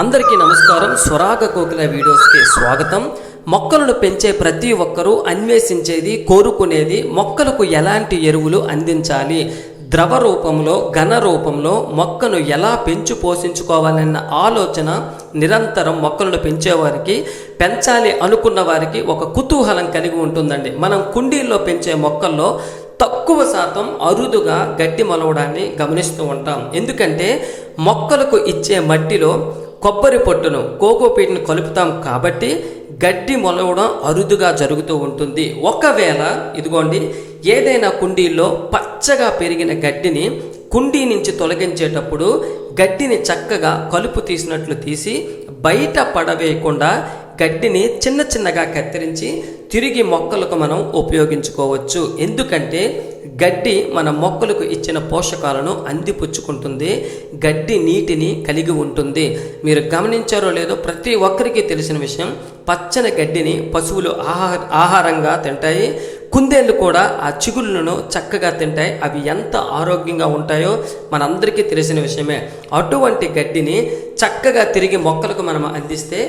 అందరికీ నమస్కారం. స్వరాగ కోకిల వీడియోస్కి స్వాగతం. మొక్కలను పెంచే ప్రతి ఒక్కరూ అన్వేషించేది కోరుకునేది మొక్కలకు ఎలాంటి ఎరువులు అందించాలి? ద్రవ రూపంలో ఘన రూపంలో మొక్కను ఎలా పెంచు పోషించుకోవాలన్న ఆలోచన నిరంతరం మొక్కలను పెంచేవారికి పెంచాలి అనుకున్న వారికి ఒక కుతూహలం కలిగి ఉంటుందండి. మనం కుండీల్లో పెంచే మొక్కల్లో తక్కువ శాతం అరుదుగా గడ్డి మొలవడాన్ని గమనిస్తూ ఉంటాం. ఎందుకంటే మొక్కలకు ఇచ్చే మట్టిలో కొబ్బరి పొట్టును కోకోపీట్ను కలుపుతాం కాబట్టి గడ్డి మొలవడం అరుదుగా జరుగుతూ ఉంటుంది. ఒకవేళ ఇదిగోండి ఏదైనా కుండీల్లో పచ్చగా పెరిగిన గడ్డిని కుండీ నుంచి తొలగించేటప్పుడు గడ్డిని చక్కగా కలుపు తీసినట్లు తీసి బయట పడవేయకుండా గడ్డిని చిన్న చిన్నగా కత్తిరించి తిరిగి మొక్కలకు మనం ఉపయోగించుకోవచ్చు. ఎందుకంటే గడ్డి మన మొక్కలకు ఇచ్చిన పోషకాలను అందిపుచ్చుకుంటుంది గడ్డి నీటిని కలిగి ఉంటుంది. మీరు గమనించారో లేదో ప్రతి ఒక్కరికి తెలిసిన విషయం పచ్చని గడ్డిని పశువులు ఆహార ఆహారంగా తింటాయి కుందేళ్ళు కూడా ఆ చిగుళ్ళను చక్కగా తింటాయి. అవి ఎంత ఆరోగ్యంగా ఉంటాయో మనందరికీ తెలిసిన విషయమే. అటువంటి గడ్డిని చక్కగా తిరిగి మొక్కలకు మనం అందిస్తే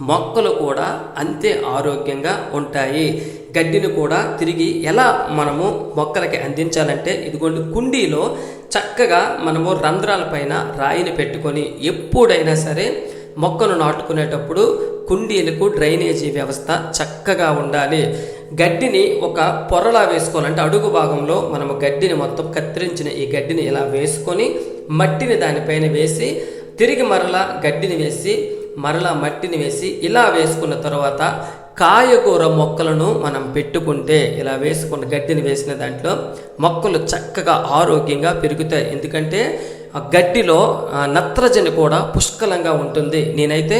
మొక్కలు కూడా అంతే ఆరోగ్యంగా ఉంటాయి. గడ్డిని కూడా తిరిగి ఎలా మనము మొక్కలకి అందించాలంటే ఇదిగోండి కుండీలో చక్కగా మనము రంధ్రాలపైన రాయిని పెట్టుకొని ఎప్పుడైనా సరే మొక్కను నాటుకునేటప్పుడు కుండీలకు డ్రైనేజీ వ్యవస్థ చక్కగా ఉండాలి. గడ్డిని ఒక పొరలా వేసుకోవాలంటే అడుగు భాగంలో మనము గడ్డిని మొత్తం కత్తిరించిన ఈ గడ్డిని ఇలా వేసుకొని మట్టిని దానిపైన వేసి తిరిగి మరలా గడ్డిని వేసి మరలా మట్టిని వేసి ఇలా వేసుకున్న తర్వాత కాయగూర మొక్కలను మనం పెట్టుకుంటే ఇలా వేసుకున్న గడ్డిని వేసిన దాంట్లో మొక్కలు చక్కగా ఆరోగ్యంగా పెరుగుతాయి. ఎందుకంటే గడ్డిలో నత్రజని కూడా పుష్కలంగా ఉంటుంది. నేనైతే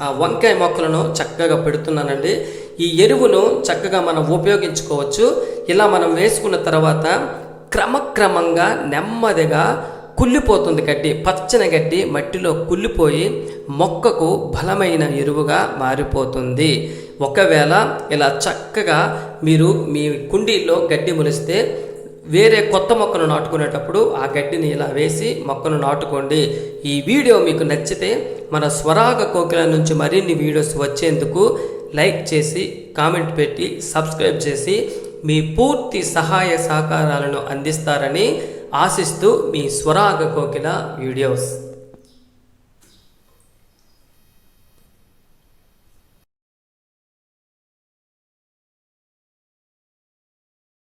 ఆ వంకాయ మొక్కలను చక్కగా పెడుతున్నానండి. ఈ ఎరువును చక్కగా మనం ఉపయోగించుకోవచ్చు. ఇలా మనం వేసుకున్న తర్వాత క్రమక్రమంగా నెమ్మదిగా కుళ్ళిపోతుంది గడ్డి పచ్చని గడ్డి మట్టిలో కుళ్ళిపోయి మొక్కకు బలమైన ఎరువుగా మారిపోతుంది. ఒకవేళ ఇలా చక్కగా మీరు మీ కుండీల్లో గడ్డి మొలిస్తే వేరే కొత్త మొక్కను నాటుకునేటప్పుడు ఆ గడ్డిని ఇలా వేసి మొక్కను నాటుకోండి. ఈ వీడియో మీకు నచ్చితే మన స్వరాగ కోకిల నుంచి మరిన్ని వీడియోస్ వచ్చేందుకు లైక్ చేసి కామెంట్ పెట్టి సబ్స్క్రైబ్ చేసి మీ పూర్తి సహాయ సహకారాలను అందిస్తారని ఆశిస్తూ మీ స్వరాగ కోకిల వీడియోస్